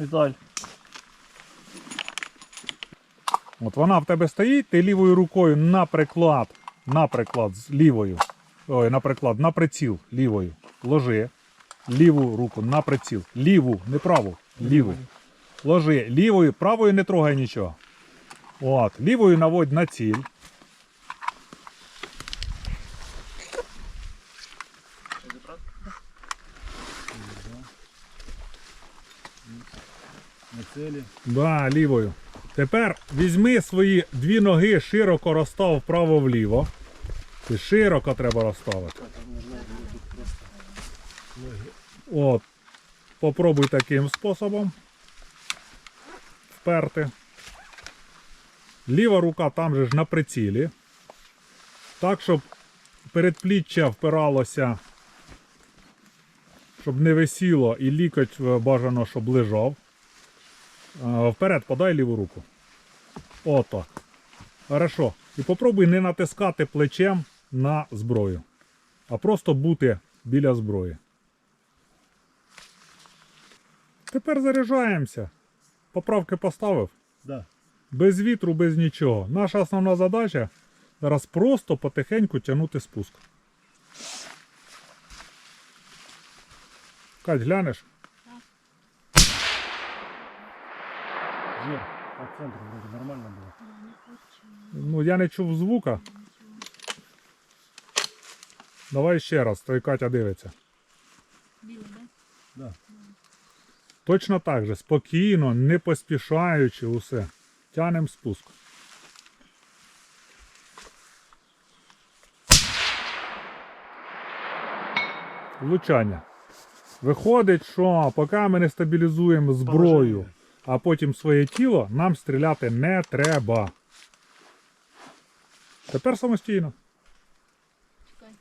Віталь. От вона в тебе стоїть, ти лівою рукою на приклад, на приклад з лівою. Ой, на приклад, на приціл лівою. Ложи. Ліву руку на приціл. Ліву, не праву. Ліву. Ложи. Лівою, правою не трогай нічого. От. Лівою наводь на ціль. На цілі. Да, лівою. Тепер візьми свої дві ноги, широко розстав вправо-вліво. І широко треба розставити. От. Попробуй таким способом. Вперти. Ліва рука там же ж на прицілі. Так, щоб передпліччя впиралося, щоб не висіло і лікоть е, бажано, щоб лежав. А, Вперед подай ліву руку. Отак. Хорошо. І попробуй не натискати плечем на зброю, а просто бути біля зброї. Тепер заряджаємося. Поправки поставив. Да. Без вітру, без нічого. Наша основна задача зараз просто потихеньку тягнути спуск. Кать, глянеш? Жир. По центру вроде нормально було. Ну, я не чув звука. Давай ще раз, той Катя дивиться. Білий, да? Да. Точно так же, спокійно, не поспішаючи усе. Тянем спуск. Влучання. Виходить, що поки ми не стабілізуємо зброю, а потім своє тіло, нам стріляти не треба. Тепер самостійно. Чекай.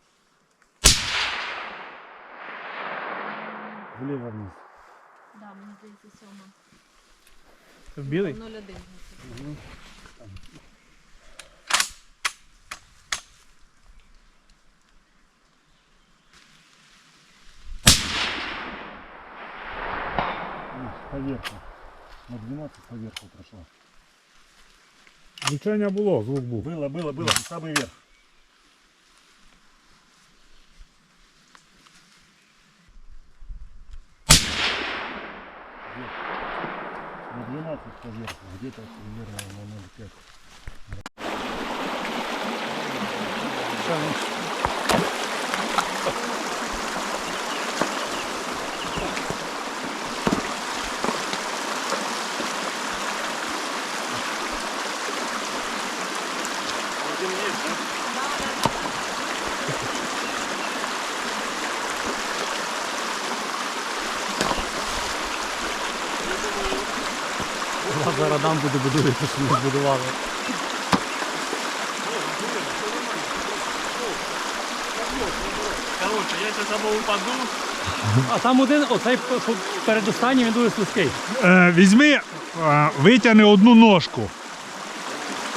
Вліво вниз. Да, мені здається, сьома. В білий? 0,1. Вниз, Поверху. На 12 поверху прошла. Влучання було, звук був. Было, было, было. Самый верх. Вверх. На 12 поверху, где-то примерно на 0,5. Зараз дам буде будувати, що ми збудували. Короче, я сейчас або упаду. А там один, оцей передостанній, він дуже слизький. Е, візьми, е, витягни одну ножку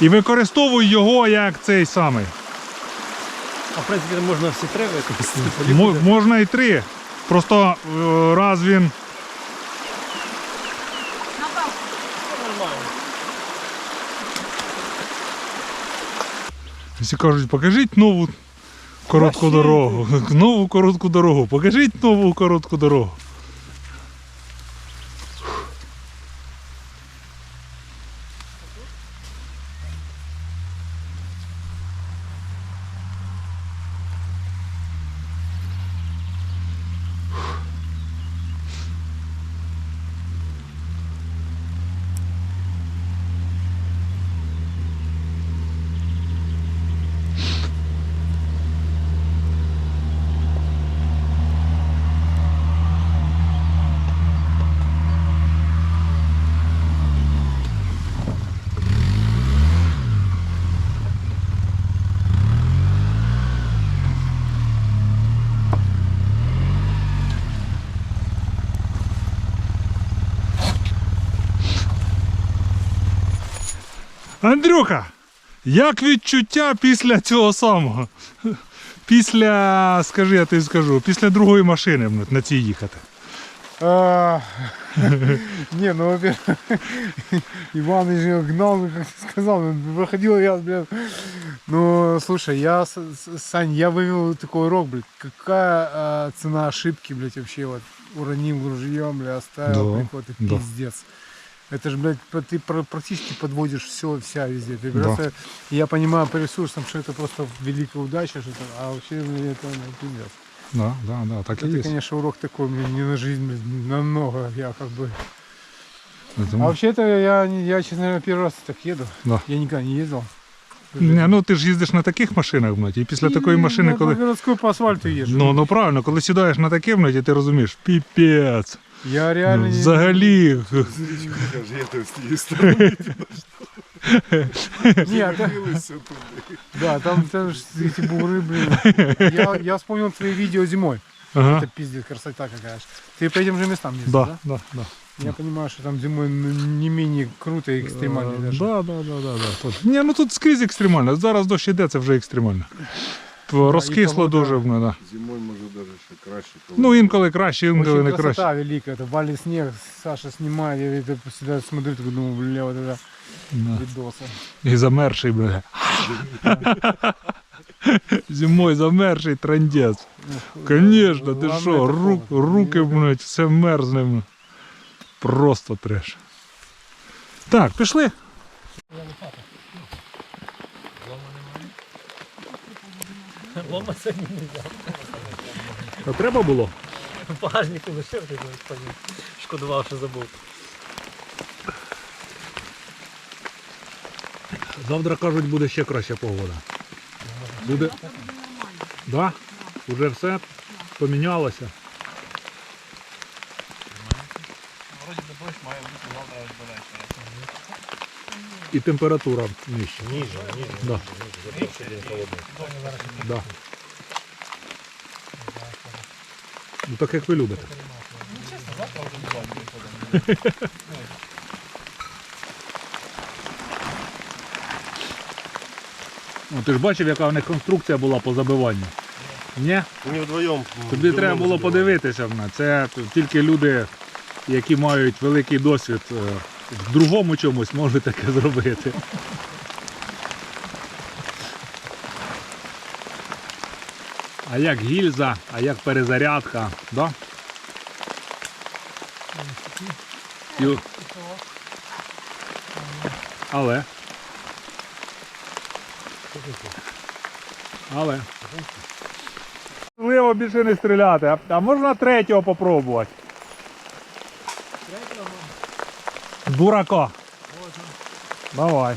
і використовуй його як цей самий. А в принципі можна всі три використати. Мо- можна і три. Просто е, раз він. Всі кажуть, покажіть нову коротку дорогу. Нову коротку дорогу. Покажіть нову коротку дорогу. Андрюха, Як відчуття після цього самого? Після, скажи, я тобі скажу, після другої машини блядь, на цій їхати. А, Не, ну, во-первых, Иван же гнал, как ты сказал, выходил я, блядь. Ну, слушай, я, с- с- Сань, я вывел такой урок, блядь. Какая а, цена ошибки, блядь, вообще вот уронил ружьем, блядь, оставил, Да, блядь, вот и да. пиздец. Это же, блядь, по- ты про- практически подводишь все, вся везде. Ты Да. просто, я понимаю по ресурсам, что это просто великая удача, что это, а вообще, блядь, это ну, пиздец. Да, да, да, так і Это, є. конечно, урок такой, блин, не на жизнь, блин, намного. Я как бы. А Тому- вообще-то я, не- я, честно говоря, первый раз так еду. Да. Я никогда не ездил. Не, ну ти ж їздиш на таких машинах, блядь, і після такої машини, Я коли. по городской по асфальту езжу. Ну, ну правильно, коли сідаєш на таке, блядь, і ти розумієш, піпець. я реально не... Взагалі. Не, да, да, там, там ж эти буры, блин. Я, я вспомнил твои видео зимой. Ага. Это пиздец, красота какая ж. Ты по этим же местам ездил, да? Да, да, да. Я понимаю, что там зимой ну, не менее круто и экстремально Е, даже. Да, да, да, да, да. Тут. Ні, ну тут скрізь екстремально. Зараз дощ іде, це вже екстремально. Розкисло погода. дуже, ну, да. Зимою може навіть ще краще. коли Ну інколи краще, інколи Очень не краще. красота великая. Это валит снег, Саша снимает. Я это всегда смотрю, такой думаю, бля, вот это Да. видосы. І замерший, бля. Зимою замерший трандець. Конечно, ти Главное що, это рук, холод. руки, блядь, все мерзне. блядь. Просто треш. Так, пішли. Лома сьогодні не взяв. А треба було? В багажнику лишив, ти потім шкодував, що забув. Завтра кажуть, буде ще краща погода. Буде. Да? Уже все помінялося. І температура нижча. Ніже, ніже. Да. Да. Ну так як ви любите. Ну, ти ж бачив, яка в них конструкція була по забиванню? Ні? Не вдвоєм. Тобі треба було подивитися на це. Тільки люди, які мають великий досвід е, в другому чомусь, можуть таке зробити. А як гільза, а як перезарядка, да? І- Але. Але. Можливо більше не стріляти, а можна третього попробувати? Дурака. Давай.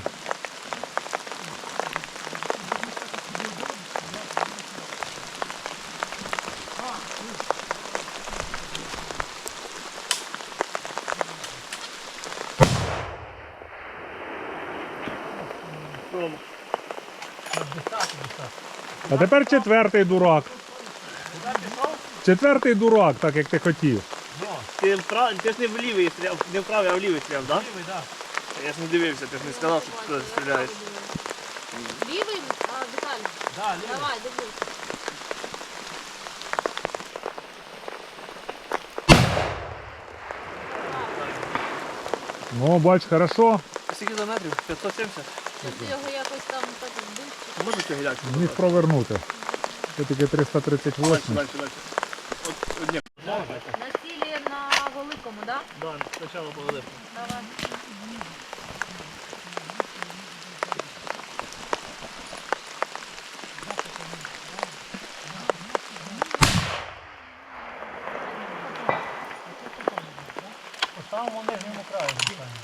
А тепер четвертий дурак. Четвертий дурак, так як ти хотів. Ти, вправ... ти ж не в лівий стріляв, не в правий, а в лівий стріляв, так? Лівий, так. Я ж не дивився, ти ж не сказав, що ти туди стріляєш. Лівий, а, Віталій? Да, Давай, дивись. Ну, бач, хорошо. Скільки за метрів? 570? Щоб ти його якось там так збив. Можна цього гіляти? Міг провернути. Це тільки 338. Дальше, дальше, дальше. От, от, ні. Великому, да? Да, спочатку повелику. Давай.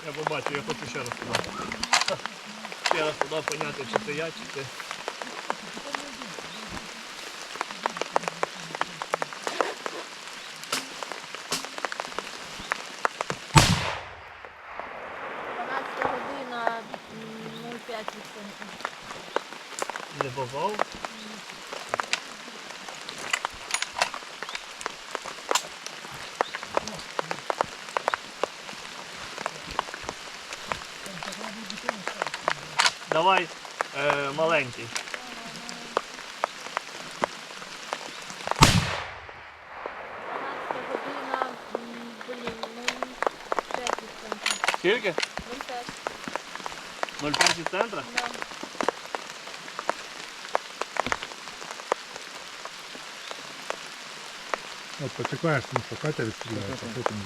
Я побачу, я хочу ще раз туди. Ще раз туди поняти, чи це я, чи ти. Попав. Давай, Е, маленький. година, м, блін, 5. Скільки? Ну, 5, 0,5 від центра? да. От почекаєш, тому що Катя відстріляється, потім.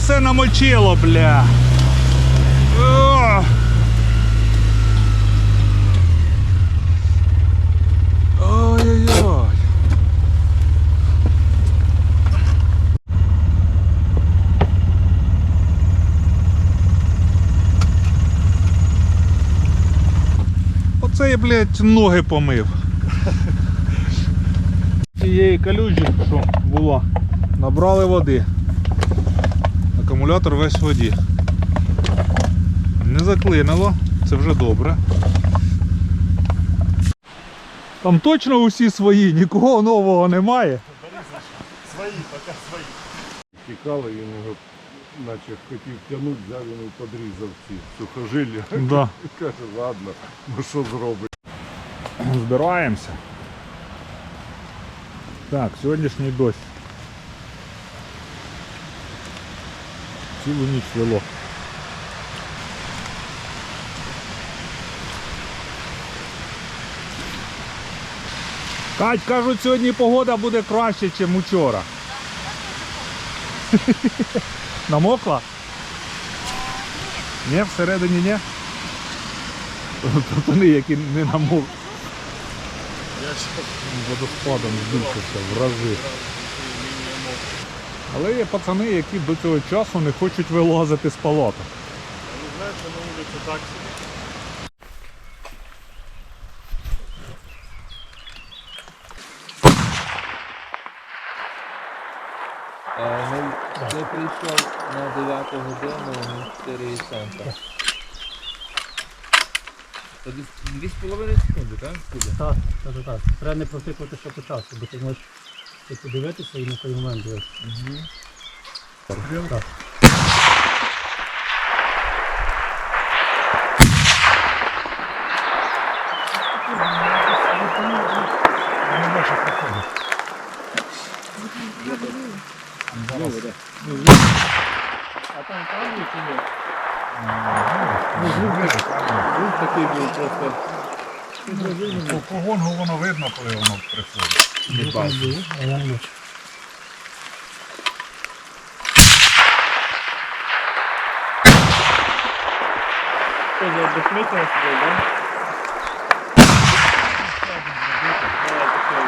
Усе намочило, бля. О! Ой-ой-ой. Оце я, блядь, ноги помив. Цієї калюжі, що була, набрали води. Акумулятор весь в воді. Не заклинило, це вже добре. Там точно усі свої, нікого нового немає. Тікали, він його наче хотів тягнути, взяв йому і подрізав ці сухожилля. Да. Каже, ладно, ну що зробить. Збираємося. Так, сьогоднішній дощ. Цілу ніч вело. Кать, кажуть, сьогодні погода буде краще, ніж вчора. Намокла? Ні, всередині ні. Пацани, які не намокли. Водоспадом збільшився в рази. Але є пацани, які до цього часу не хочуть вилазити з палаток. Знаєш, що на вулиці так собі. Е, Ми, ми прийшов на 9 годину, ми 4 центра. То десь 2,5 секунди, так? Так, так, так. Треба не протикувати ще по часу, бо ти можеш і подивитися і на той момент дивитися. Так. А там камні чи ні? Звук такий був просто. По погонгу воно видно, коли воно приходить. А я не бачу. Що за безсмислено сидить, да? Давай, пішли.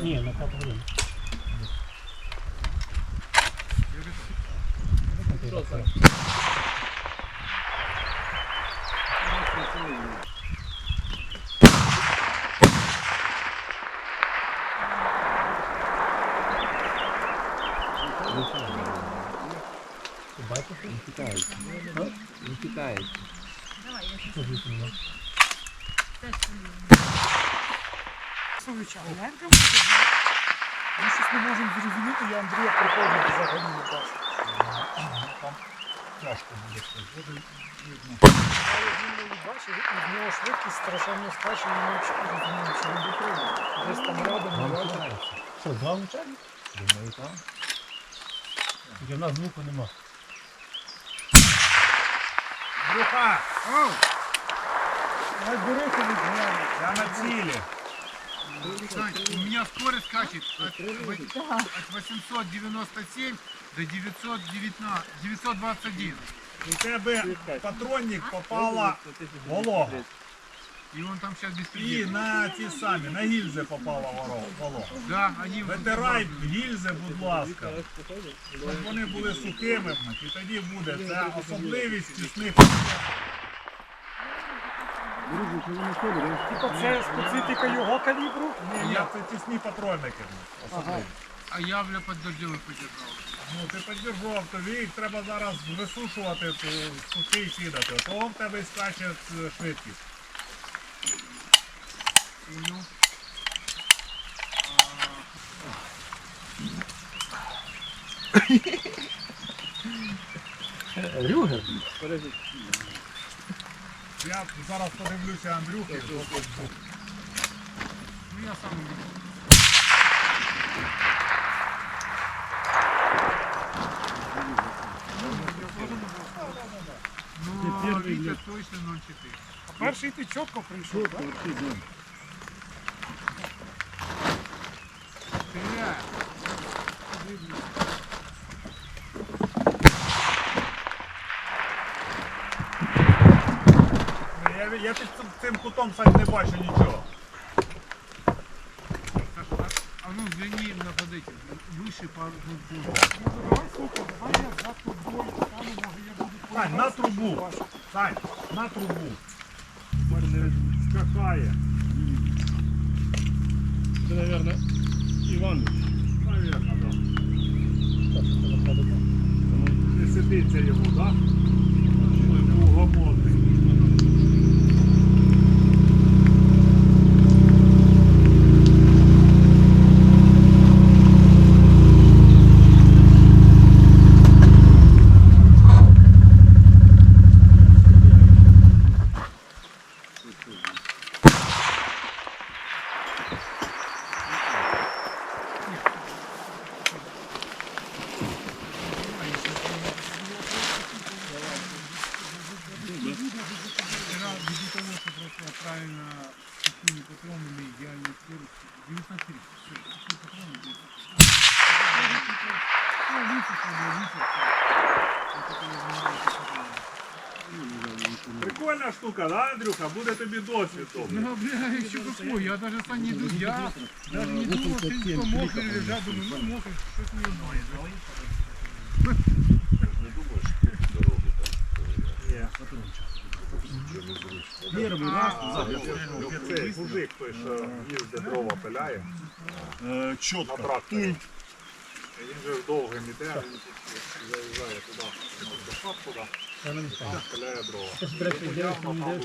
Ні, на п'яту годину. Він ми можемо зрозуміти, я Андрія приходжу взагалі не бачу. Тяжко буде сказати. Але він не бачив, і в нього швидкість страшенно скаче, і не розуміємо, чи він дотримує. Десь там рядом, не рядом. Що, два влучання? Думаю, так. Тільки в нас звуку нема. Друха, Ай, бери тобі, я на цілі. У меня скорость скачет от, от 897 до 919, 921. У тебе патронник попала волога. И он там сейчас без І на ті самі, на гільзи попала воро- волога. Да, они Витирай гільзи, будь ласка, щоб вони були сухими, і тоді буде. Це особливість тісних. Типа це специфіка його калібру? Ні, ні, це тісні патронники. Особливі. А я, бля, поддерживаю, поддержал. Ну, ти піддержував, тобі їх треба зараз висушувати, то сухий кидати. Того в тебе і скаче швидкість. Рюгер? Я зараз подивлюся Андрюхи. Ну я сам не Ну, Витя точно 0,4. А перший ти чітко прийшов, так? Я, я під цим- цим кутом Сань, не бачу нічого. А, ну взгляни на под выше пару ну, давай, сука, давай я за тобой стану, може я буду Сань, на трубу. Сань, на трубу. Скакає. Це, мабуть, Іван. Навірно, так. Не сидиться йому, так? Неугомонний. Вчера штука, да, Андрюха? Буде тобі досвід. добрий. Ну, бля, еще какой, я даже сам не думал, я даже не думал, что здесь мокрый лежат, думаю, ну мокрый, что-то не знаю. Первый раз цей мужик, той, що їздить дрова пиляє. Чітко. На тракторі. Він же довгим іде, він заїжджає туди, до шап туди, пиляє дрова.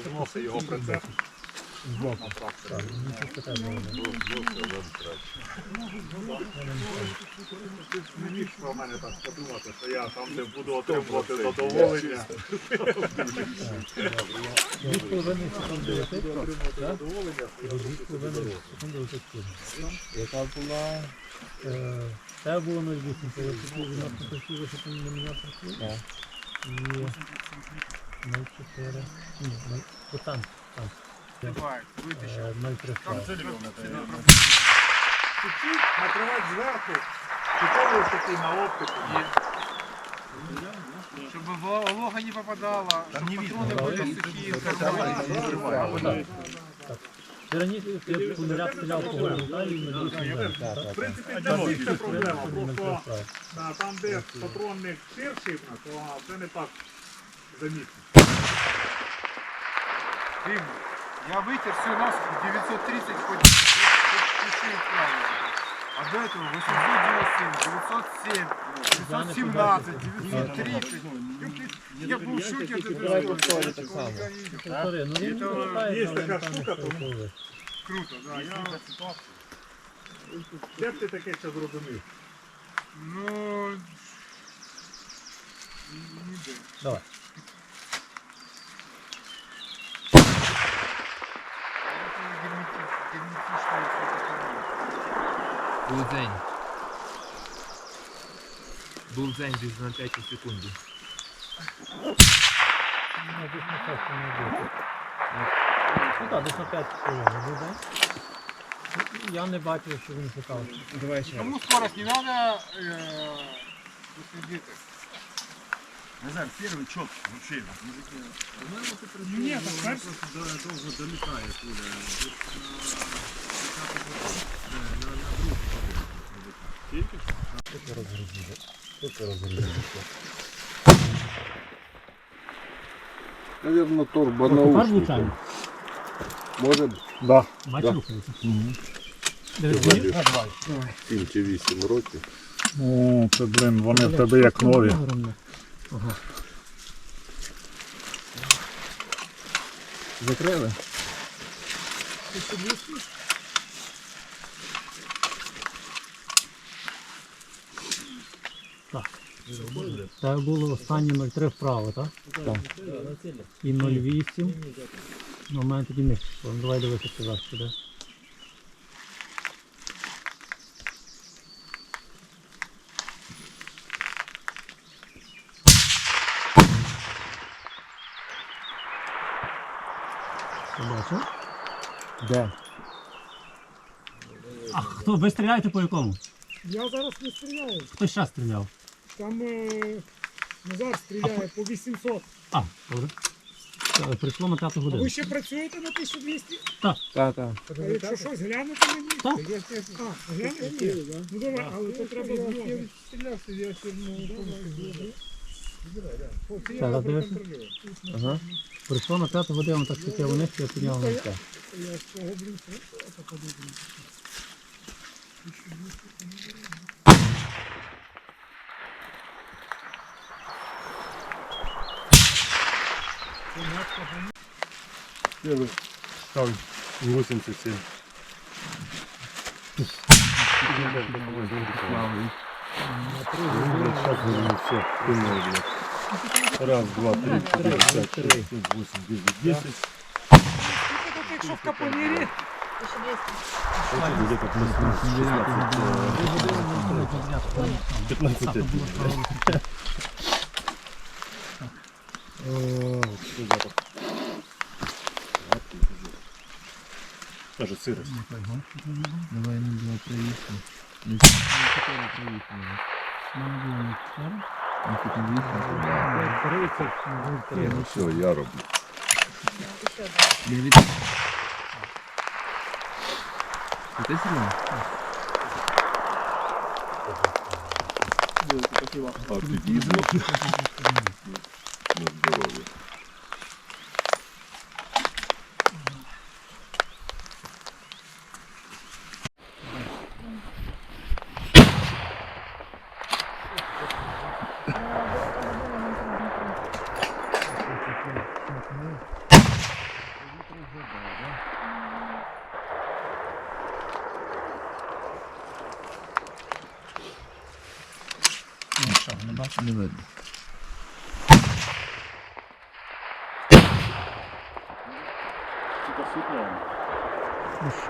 Зносить його прицеп. Ну, таке було. Не міг що я там буду отримувати задоволення. Дві з половиною секунди летить, так? І Дві з половиною секунди летить куди. Яка була? Е, Це було 0,8, по висоті відносно красиво, що там на мене працює. Так. І 0,4, ні, 0, то там, там. Е, 0,3. Накривати зверху, типовий такий на оптику. Чтобы вла- волога не попадала, чтобы патроны были сухие, карманы. Ти раніше я стріляв по горизонталі так? В принципі, Там це більше не проблема, просто а, там, де патронник ширший, то це не так замітно. Я витер всю нас 930 хоч хоть пиши правильно. А до этого 897, 907, 917, 930. Я был в шоке от Давай этого. повторю так само. Повтори, ну він не вертає, Є але така там штука, не то- впливає. Круто, да. Я, Де б ти таке ще зрозумів? ну, ніде. Давай. Був день. Був день десь на 5 секунді. Ну, десь на 5 не буде. Ну так, десь на 5 хвилин буде. Ну, Я не бачив, що він шукав. Давай ще. Кому скорость не надо, э, следите. Наверно, торба Тепер наушника. влучаємо. Може Да. Бачиш, Да. рухається. Мені? 7 чи 8 років. О, це, блин, вони в тебе як нові. Закрили? Це було останнє 0,3 вправо, так? Так. І 0,8. Ну, у мене тоді не пішло. Ну, давай дивитися сюди сюди. Побачив? Де? А хто? Ви стріляєте по якому? Я зараз не стріляю. Хто ще стріляв? Там е, Назар стріляє по 800. А, добре. Е, Прийшло на п'яту А годину. ви ще працюєте на 1200? Та-та. А якщо щось глянути мені? Так. А, глянути? Ну добре, але то треба знову. Зараз дивишся? Ага. Прийшло на п'яту годину, так вони, що я підняв на це. Первый ставлю 87. Раз, два, три, четыре, пять, шесть, семь, восемь, девять, десять. Ты что в капонере? где-то 15 15 что запах? Сладкий уже. Даже сырость. Давай ну, типа, не было проехали. Не хотели проехали. Надо было не хотели. Не хотели Ну все, я роблю. Я ведь... Это сильно? Спасибо. Офигенно. на здоров'я. Що, не бачу? Не видно.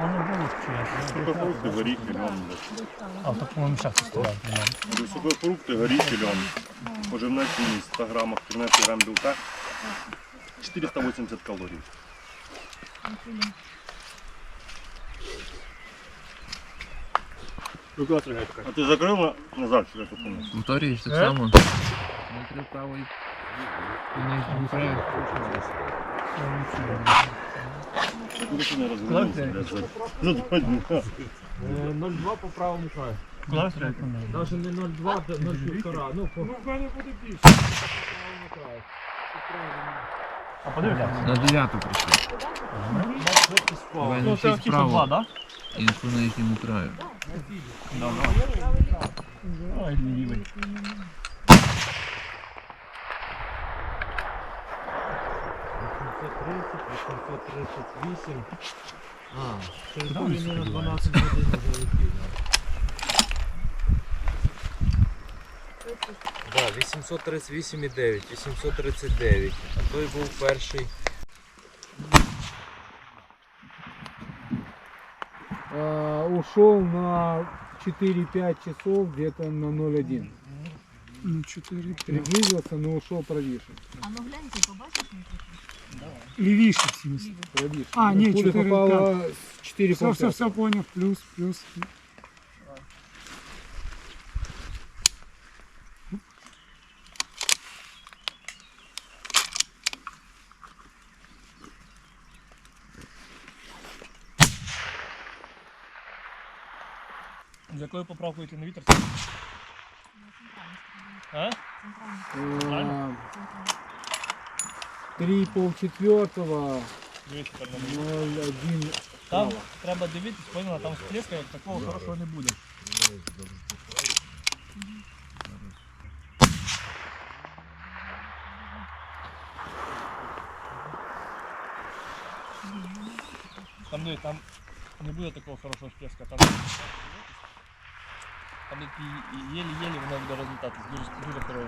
Що не було, чи я? Сухофрукти, горіхи, льон. А в такому мішку стояв. Сухофрукти, горіхи, льон. Поживна цінність 100 грамах 13 грам білка. 480 калорій. А ти закрив на- назад сюди сухому? Повторюєш так Е? само. Накрив правий. І нижній правий. Куди розвернувся, блядь, за- за 0,2 по правому краю. Стріляти? Навіть не 0,2, то 0,1,5. Ну, по Ну, в мене буде більше. правому краю. А подивися. На дев'яту прийшов. Ну, Ну, це що два, да? Іншу нижньому краю. Да, да. Ой, лівий. А, це на 12 годин залетів. Да, 838,9, 839. А той був перший. А, ушел на 4-5 часов где-то на 0,1. Ну, 4, Приблизился, но ушел правіше. А ну гляньте, Левише, в смысле. Правише. А, нет, 4, попало да. 4 Все, все, все понял. Плюс, плюс. За какую поправку идти на витер? А? Центральный. Центральный. 3 полчетвертого, 0,1 Там треба дивитись, поняла, там сплеска як такого хорошого не буде. Там дивись, там не буде такого хорошого всплеска, там там еле-еле воно буде результат, дуже, дуже здоровий.